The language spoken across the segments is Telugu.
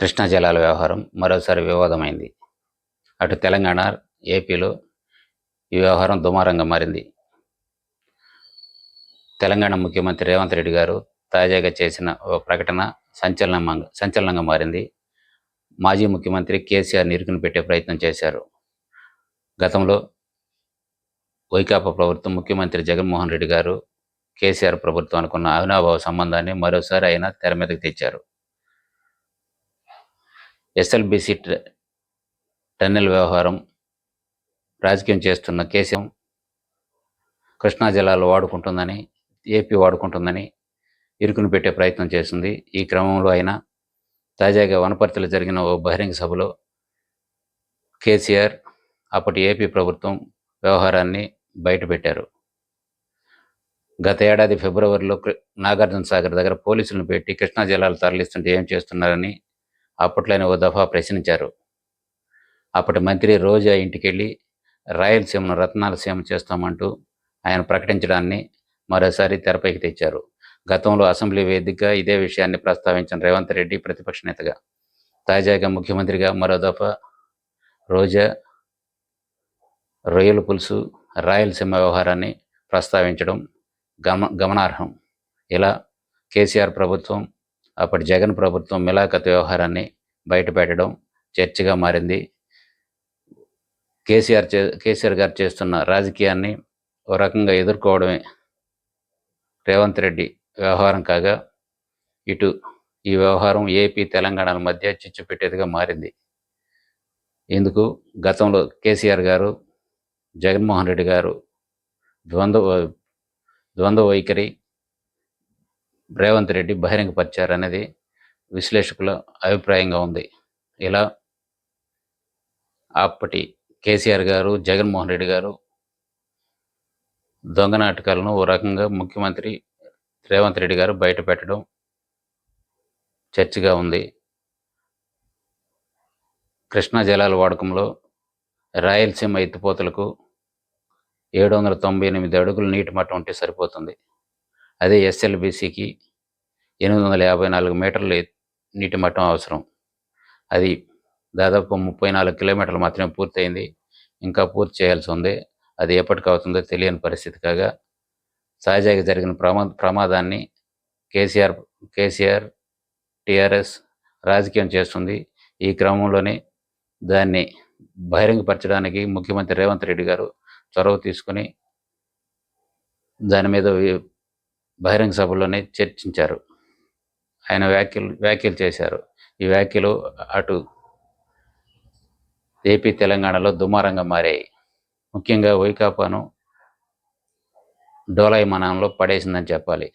కృష్ణా జలాల వ్యవహారం మరోసారి వివాదమైంది. అటు తెలంగాణ ఏపీలో ఈ వ్యవహారం దుమారంగా మారింది. తెలంగాణ ముఖ్యమంత్రి రేవంత్ రెడ్డి గారు తాజాగా చేసిన ఓ ప్రకటన సంచలనంగా సంచలనంగా మారింది. మాజీ ముఖ్యమంత్రి కేసీఆర్ నిరుకుని పెట్టే ప్రయత్నం చేశారు. గతంలో వైకాపా ప్రభుత్వం ముఖ్యమంత్రి జగన్మోహన్ రెడ్డి గారు కేసీఆర్ ప్రభుత్వం అనుకున్న అవినాభావ సంబంధాన్ని మరోసారి ఆయన తెర మీదకి తెచ్చారు. ఎస్ఎల్బిసి టన్నెల్ వ్యవహారం రాజకీయం చేస్తున్న కేసీఆర్ కృష్ణా జిల్లాలో వాడుకుంటుందని ఏపీ వాడుకుంటుందని ఇరుకును పెట్టే ప్రయత్నం చేసింది. ఈ క్రమంలో అయినా తాజాగా వనపర్తిలో జరిగిన ఓ బహిరంగ సభలో కేసీఆర్ అప్పటి ఏపీ ప్రభుత్వం వ్యవహారాన్ని బయటపెట్టారు. గత ఏడాది ఫిబ్రవరిలో కృ- నాగార్జున సాగర్ దగ్గర పోలీసులను పెట్టి కృష్ణా జలాలు తరలిస్తుంటే ఏం చేస్తున్నారని అప్పట్లో ఆయన ఓ దఫా ప్రశ్నించారు. అప్పటి మంత్రి రోజా ఇంటికెళ్ళి రాయలసీమను రత్నాలసీమ చేస్తామంటూ ఆయన ప్రకటించడాన్ని మరోసారి తెరపైకి తెచ్చారు. గతంలో అసెంబ్లీ వేదికగా ఇదే విషయాన్ని ప్రస్తావించిన రేవంత్ రెడ్డి ప్రతిపక్ష నేతగా తాజాగా ముఖ్యమంత్రిగా మరో దఫా రోజా రొయ్యల పులుసు రాయలసీమ వ్యవహారాన్ని ప్రస్తావించడం గమ గమనార్హం. ఇలా కేసీఆర్ ప్రభుత్వం అప్పటి జగన్ ప్రభుత్వం మిలాఖత్ వ్యవహారాన్ని బయటపెట్టడం చర్చగా మారింది. కేసీఆర్ చే కేసీఆర్ గారు చేస్తున్న రాజకీయాన్ని ఓ రకంగా ఎదుర్కోవడమే రేవంత్ రెడ్డి వ్యవహారం కాగా ఇటు ఈ వ్యవహారం ఏపీ తెలంగాణల మధ్య చిచ్చు పెట్టేదిగా మారింది. ఇందుకు గతంలో కేసీఆర్ గారు జగన్మోహన్ రెడ్డి గారు ద్వంద్వ ద్వంద్వ వైఖరి రేవంత్ రెడ్డి బహిరంగపరిచారనేది విశ్లేషకుల అభిప్రాయంగా ఉంది. ఇలా అప్పటి కేసీఆర్ గారు జగన్మోహన్ రెడ్డి గారు దొంగ నాటకాలను ఓ రకంగా ముఖ్యమంత్రి రేవంత్ రెడ్డి గారు బయట పెట్టడం చర్చగా ఉంది. కృష్ణా జలాల వాడకంలో రాయలసీమ ఎత్తిపోతలకు ఏడు వందల తొంభై ఎనిమిది అడుగులు నీటి మట్టం ఉంటే సరిపోతుంది. అదే ఎస్ఎల్బిసికి ఎనిమిది వందల యాభై నాలుగు మీటర్లు నీటి మట్టం అవసరం. అది దాదాపు ముప్పై నాలుగు కిలోమీటర్లు మాత్రమే పూర్తయింది. ఇంకా పూర్తి చేయాల్సి ఉంది. అది ఎప్పటికవుతుందో తెలియని పరిస్థితి కాగా తాజాగా జరిగిన ప్రమా ప్రమాదాన్ని కేసీఆర్ కేసీఆర్ టీఆర్ఎస్ రాజకీయం చేస్తుంది. ఈ క్రమంలోనే దాన్ని బహిరంగపరచడానికి ముఖ్యమంత్రి రేవంత్ రెడ్డి గారు చొరవ తీసుకుని దాని మీద బహిరంగ సభలోనే చర్చించారు. ఆయన వ్యాఖ్యలు వ్యాఖ్యలు చేశారు. ఈ వ్యాఖ్యలు అటు ఏపీ తెలంగాణలో దుమారంగా మారాయి. ముఖ్యంగా వైకాపాను డోలాయమానంలో పడేసిందని చెప్పాలి.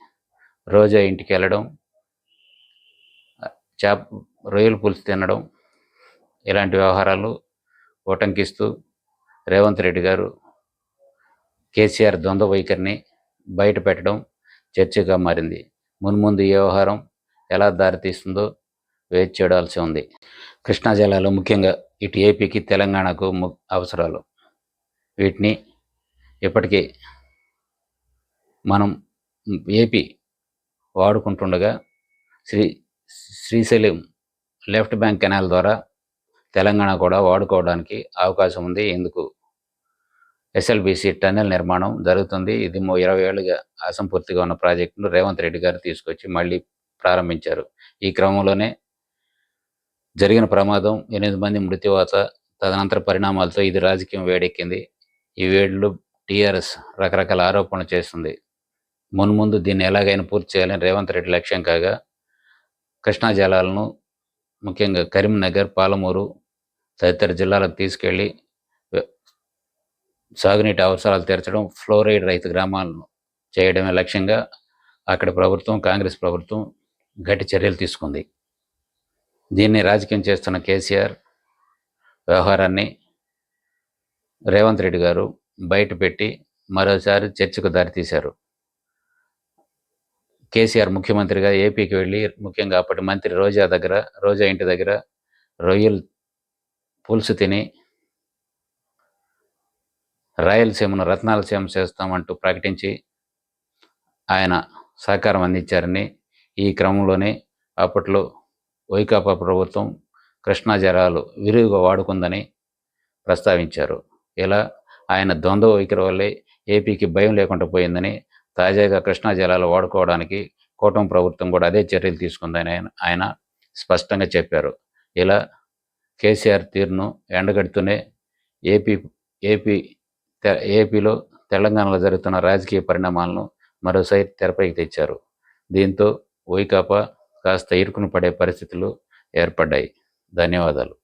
రోజా ఇంటికి వెళ్ళడం చేప రొయ్యల పులుసు తినడం ఇలాంటి వ్యవహారాలు ఉటంకిస్తూ రేవంత్ రెడ్డి గారు కేసీఆర్ ద్వంద్వ వైఖరిని బయట పెట్టడం చర్చగా మారింది. మున్ముందు ఈ వ్యవహారం ఎలా దారితీస్తుందో వేచి చూడాల్సి ఉంది. కృష్ణా జిల్లాలో ముఖ్యంగా ఇటు ఏపీకి తెలంగాణకు ము- అవసరాలు. వీటిని ఇప్పటికీ మనం AP వాడుకుంటుండగా Sri Srisailam left bank canal ద్వారా తెలంగాణ కూడా వాడుకోవడానికి అవకాశం ఉంది. ఇందుకు ఎస్ఎల్బిసి టన్నెల్ నిర్మాణం జరుగుతుంది. ఇది ఇరవై ఏళ్ళుగా అసంపూర్తిగా ఉన్న ప్రాజెక్టును రేవంత్ రెడ్డి గారు తీసుకొచ్చి మళ్ళీ ప్రారంభించారు. ఈ క్రమంలోనే జరిగిన ప్రమాదం ఎనిమిది మంది మృత్యువాత తదనంతర పరిణామాలతో ఇది రాజకీయం వేడెక్కింది. ఈ వేడిలో టీఆర్ఎస్ రకరకాల ఆరోపణలు చేస్తుంది. మున్ముందు దీన్ని ఎలాగైనా పూర్తి చేయాలని రేవంత్ రెడ్డి లక్ష్యం కాగా కృష్ణా జలాలను ముఖ్యంగా కరీంనగర్ పాలమూరు తదితర జిల్లాలకు తీసుకెళ్ళి సాగునీటి అవసరాలు తీర్చడం ఫ్లోరైడ్ రైతు గ్రామాలను చేయడమే లక్ష్యంగా అక్కడ ప్రభుత్వం కాంగ్రెస్ ప్రభుత్వం గట్టి చర్యలు తీసుకుంది. దీన్ని రాజకీయం చేస్తున్న కేసీఆర్ వ్యవహారాన్ని రేవంత్ రెడ్డి గారు బయట పెట్టి మరోసారి చర్చకు దారితీశారు కేసీఆర్ ముఖ్యమంత్రిగా ఏపీకి వెళ్ళి ముఖ్యంగా అప్పటి మంత్రి రోజా దగ్గర రోజా ఇంటి దగ్గర రొయ్యలు పులుసు తిని రాయలసీమను రత్నాలసీమ చేస్తామంటూ ప్రకటించి ఆయన సహకారం అందించారని ఈ క్రమంలోనే అప్పట్లో వైకాపా ప్రభుత్వం కృష్ణా జలాలు విరివిగా వాడుకుందని ప్రస్తావించారు. ఇలా ఆయన ద్వంద్వ వైఖరి వల్లే ఏపీకి భయం లేకుండా పోయిందని తాజాగా కృష్ణా జలాలు వాడుకోవడానికి కూటమి ప్రభుత్వం కూడా అదే చర్యలు తీసుకుందని ఆయన ఆయన స్పష్టంగా చెప్పారు. ఇలా కేసీఆర్ తీరును ఎండగడుతూనే ఏపీ ఏపీ ఏపీలో తెలంగాణలో జరుగుతున్న రాజకీయ పరిణామాలను మరోసారి తెరపైకి తెచ్చారు. దీంతో వైకాపా కాస్త ఇరుకును పడే పరిస్థితులు ఏర్పడ్డాయి. ధన్యవాదాలు.